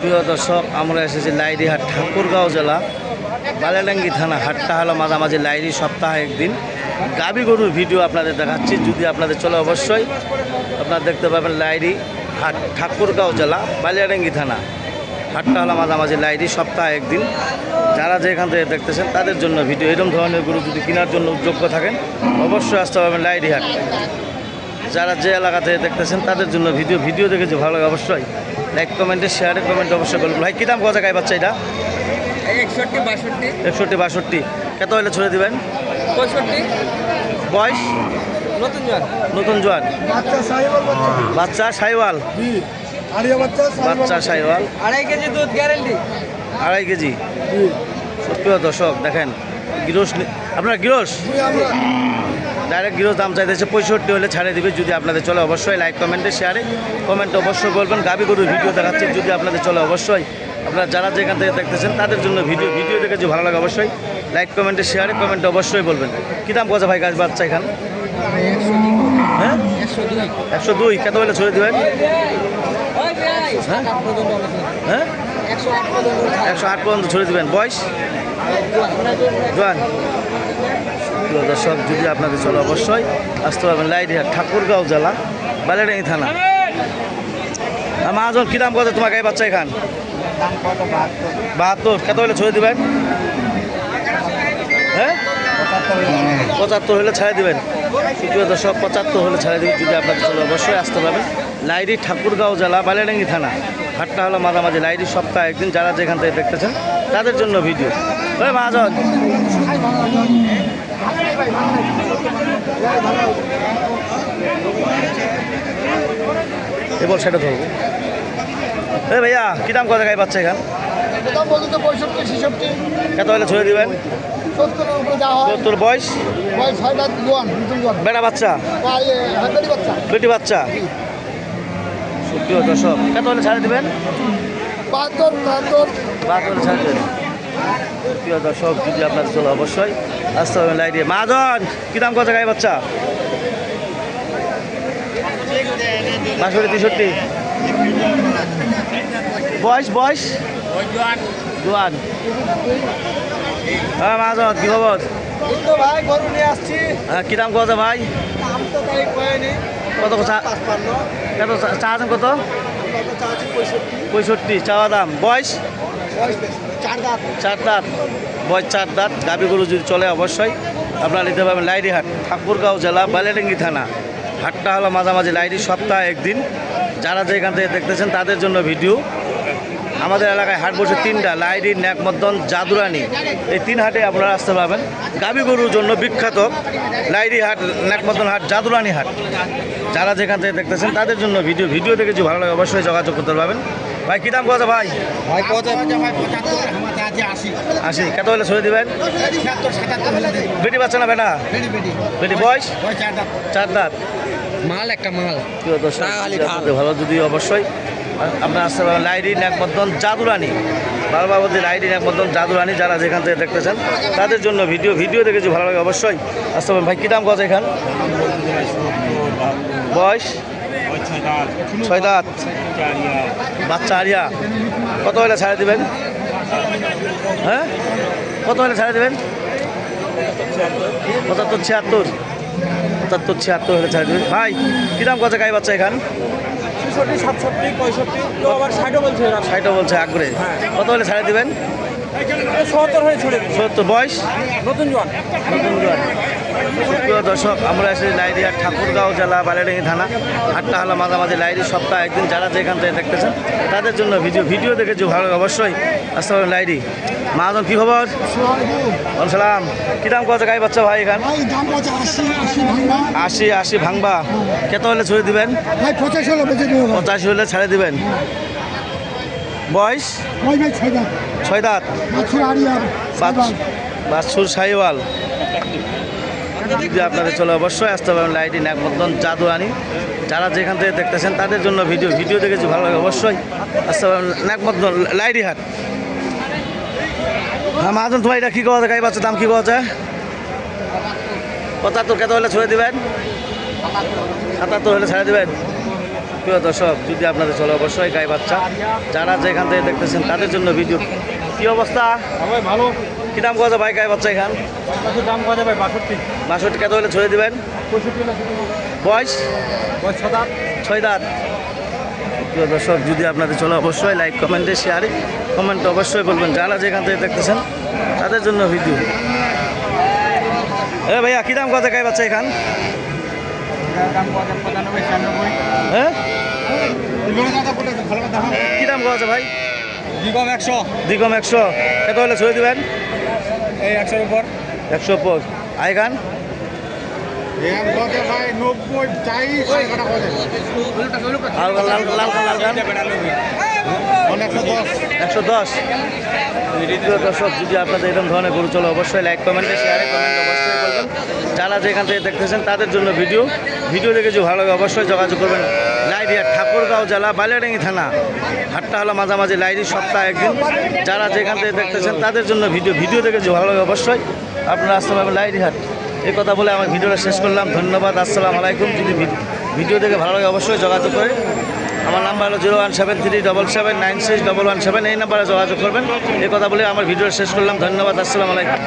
প্রিয় দর্শক, আমরা এসেছি লাইরিহাট ঠাকুরগাঁও জেলা, বালাডাঙ্গি থানা হাটটা হলো মাঝামাঝি লাইরি সপ্তাহে একদিন। গাবি গরুর ভিডিও আপনাদের দেখাচ্ছি, যদি আপনাদের চলে অবশ্যই, আপনারা দেখতে পাবেন লাইরি হাট ঠাকুরগাঁও জেলা বালিয়াডাঙ্গি থানা হাটটা হলো মাঝামাঝি লাইরি সপ্তাহে একদিন। যারা যেখান থেকে দেখতেছেন, তাদের জন্য ভিডিও। এরকম ধরনের গরু যদি কেনার জন্য উদ্যোগ্য থাকেন, অবশ্যই আসতে পারবেন লাইরি হাট। যারা যে এলাকা থেকে দেখতেছেন তাদের জন্য ভিডিও ভিডিও দেখেছি ভালো লাগে অবশ্যই। লাইক কমেন্টে শেয়ারে কমেন্ট অবশ্যই করবেন ভাই কী দাম কথা গাই বাচ্চা এটা? একষট্টি বাষট্টি। একষট্টি বাষট্টি। কত হলে ছড়ে দিবেন? পঁয়ষট্টি। বয়স? নতুন জন নতুন জোয়ান। বাচ্চা সাইওয়াল বাচ্চা। বাচ্চা সাইওয়াল? আড়াই কেজি দুধ গ্যারেন্টি। আড়াই কেজি? জি। সুপ্রিয় দর্শক দেখেন গিরোস আপনার গিরোস? ডাইরেক্ট গিরোস দাম চাইতেছে পঁয়ষট্টি হলে ছাড়ে দিবে। যদি আপনাদের চলে অবশ্যই লাইক কমেন্টে শেয়ারে কমেন্ট অবশ্যই বলবেন। গাবি গরুর ভিডিও দেখাচ্ছে, যদি আপনাদের চলে অবশ্যই। আপনারা যারা যেখান থেকে দেখতেছেন, তাদের জন্য ভিডিও ভিডিও দেখে যদি ভালো লাগে অবশ্যই লাইক কমেন্টে শেয়ারে কমেন্ট অবশ্যই বলবেন। কী দাম কথা ভাই গাছ বাচ্চা এখান? হ্যাঁ? একশো দুই। কত হলে ছড়ে দেবেন? হ্যাঁ? হ্যাঁ? একশো আট পর্যন্ত ছড়ে দেবেন। বয়স? জোয়ান। প্রিয় দর্শক, যদি আপনাদের চলে অবশ্যই আসতে পারবেন লাইডিহাট, ঠাকুরগাঁও জেলা, বালিয়াডাঙ্গি থানা। মহাজন কী দাম কত? তোমাকে এই বাচ্চা এখান? বাহাত্তর। কত হলে ছড়ে দেবেন? হ্যাঁ? পঁচাত্তর হলে ছাড়ে দিবেন। প্রিয় দর্শক, পঁচাত্তর হলে ছাড়ে দিবেন। যদি আপনাদের চলে অবশ্যই আসতে পারবেন লাইরি ঠাকুরগাঁও জেলা, বালিয়াডাঙ্গি থানা। হাটটা হলো মাঝামাঝি লাইরি সপ্তাহে একদিন যারা যেখান থেকে দেখতেছেন তাদের জন্য ভিডিও। ওই মহাজন এবার সেটা ধরবো। এ ভাইয়া কী দাম কথা গাই পাচ্ছে এখান? কত হলে ছড়ে দিবেন? সত্তরের উপরে যা হয়। তোর বয়স? বেটা বাচ্চা? বেটি বাচ্চা। সুপ্রিয় দর্শক কত হলে ছাড়ে দিবেন? বাহাত্তর হলে ছাড়ে দেবেন। প্রিয় দর্শক যদি আপনার চলে অবশ্যই আসতে হবে লাইটে মাজন কী দাম কত গাই বাচ্চা? বাষট্টি তেষট্টি। বয়স বয়স? জোয়ান। হ্যাঁ মাজন কী খবর? ভাই গরু নিয়ে আসছি। হ্যাঁ কী দাম কত ভাই? কত কত চা- আছেন কত? পঁয়ষট্টি। চাওয়া দাম। বয়স? বয়স চার দাঁত। চার দাঁত বয়স চার দাঁত। গাবি গরু যদি চলে অবশ্যই, আপনারা নিতে পারবেন লাইরিহাট ঠাকুরগাঁও জেলা বালেডেঙ্গি থানা। হাটটা হলো মাঝামাঝি লাইরি সপ্তাহে একদিন। যারা যেখান থেকে দেখতেছেন, তাদের জন্য ভিডিও। আমাদের এলাকায় হাট বসে তিনটা লাইরি ন্যাকমদ্দন জাদুরানি। এই তিন হাটে আপনারা আসতে পারবেন। গাবি গরুর জন্য বিখ্যাত লাইরি হাট ন্যাকমদ্দন হাট জাদুরানি হাট। যারা যেখান থেকে দেখতেছেন তাদের জন্য ভিডিও ভিডিও দেখে যদি ভালো লাগে অবশ্যই যোগাযোগ করতে পারবেন। ভাই কী দাম কথা ভাই? ভাই আশি। আসি কত হলে ছড়ে দিবেন? বেটি বাচ্চা না বেটা? বেটি বয়স? চার দাঁত। মাল একটা মাল। ভালো যদি অবশ্যই আপনার আসতে পারেন লাইরি ন্যাকমদ্দন জাদুরানি। বারবার বলছি লাইরি ন্যাকমদ্দন জাদুরানি, যারা যেখান থেকে দেখতেছেন, তাদের জন্য ভিডিও ভিডিও দেখেছি ভালো লাগে অবশ্যই। আসতে পারেন ভাই, কী দাম কত এখান? বয়স? ছয় দাঁত। বাচ্চা আরিয়া। কত হলে ছাড়ে দেবেন? হ্যাঁ? কত হলে ছাড়ে দেবেন? পঁচাত্তর, ছিয়াত্তর। পঁচাত্তর, ছিয়াত্তর হলে ছাড়ে দেবেন। ভাই, কী দাম কত গাই বাচ্চা এখান? ছেষট্টি সাতষট্টি পঁয়ষট্টি তো আবার ষাটও বলছে ওরা ষাটও বলছে আগ্রহে। কত হলে ছাড়ে দিবেন? সত্তর হয়ে ছড়ে দিচ্ছে সত্তর বয়স? নতুন জোয়ান। সুপ্রিয় দর্শক আমরা এসে লাইরিয়া ঠাকুরগাঁও জেলা বালিয়াডাঙ্গি থানা হাটটা হলো মাঝামাঝি লাইরি সপ্তাহে একদিন যারা যেখান থেকে দেখতেছেন তাদের জন্য ভিডিও ভিডিও দেখে যে ভালো লাগে অবশ্যই আসতে পারেন লাইরি মাহাজন কী খবর? সালাম। কী দাম কত গাই বাচ্চা ভাই এখান? আশি আশি ভাঙা আশি আশি ভাঙবা। কত হলে ছড়ে দিবেন? পঁচাশি হলো ছাড়ে দিবেন। বয়স? ছয় দাঁত। বাছুর সাইওয়াল। যদি আপনাদের চলে অবশ্যই আসতে পারবেন লাইটি ন্যাকমদ্দন জাদুয়ানি। যারা যেখান থেকে দেখতেছেন তাদের জন্য ভিডিও। ভিডিও দেখেছি ভালো লাগে অবশ্যই আসতে পারবেন ন্যাকমদ্দন লাইটি হাট মাহাজন তোমার এটা কী কথা গাই বাচ্চা দাম কী কথা পঁচাত্তর কত হলে ছড়ে দেবেন। সাতাত্তর হলে ছেড়ে দিবেন। প্রিয় দর্শক যদি আপনাদের চলে অবশ্যই গাই বাচ্চা। যারা যেখান থেকে দেখতেছেন তাদের জন্য ভিডিও কি অবস্থা? ভালো। কি দাম কথা ভাই গাই বাচ্চা এখান? দাম কত ভাই বাষট্টি। বাষট্টি কত হলে ছড়িয়ে দেবেন? বয়স? ছয় দাঁত। প্রিয় দর্শক যদি আপনাদের চলে অবশ্যই লাইক কমেন্টে শেয়ারে কমেন্ট অবশ্যই বলবেন যারা যেখান থেকে দেখতেছেন তাদের জন্য ভিডিও এ ভাইয়া কী দাম কথা গাই বাচ্চা এখান কত হ্যাঁ কী দাম কথা ভাই দিগম একশো দ্বিগম একশো কত হলে ছড়িয়ে দেবেন এই একশোর উপর একশো পর আই গান এম কত ভাই নব্বই চাইশ কটা কত লাল লাল লাল লাল গান একশো দশ একশো দশ। দ্বিতীয় দর্শক, যদি আপনাদের এরকম ধরনের গরু চলে, অবশ্যই লাইক কমেন্টে শেয়ারে কমেন্ট অবশ্যই করবেন। যারা যেখান থেকে দেখতেছেন, তাদের জন্য ভিডিও ভিডিও দেখে যদি ভালো লাগে, অবশ্যই যোগাযোগ করবেন। লাইডিয়া ঠাকুরগাঁও জেলা, বালিয়াডাঙ্গি থানা। হাটটা হলো মাঝামাঝি লাইডি, সপ্তাহে একদিন। যারা যেখান থেকে দেখতেছেন, তাদের জন্য ভিডিও ভিডিও দেখে যদি ভালো লাগে, অবশ্যই আপনারা আসতে পারবেন লাইডি হাট এই কথা বলে আমার ভিডিওটা শেষ করলাম। ধন্যবাদ, আসসালামু আলাইকুম। যদি ভিডিও দেখে ভালো লাগে, অবশ্যই যোগাযোগ করে। আমার নাম্বার হলো zero one seven three double seven nine six double one seven, এই নাম্বারে যোগাযোগ করবেন। এই কথা বলে আমার ভিডিও শেষ করলাম। ধন্যবাদ, আসসালামু আলাইকুম।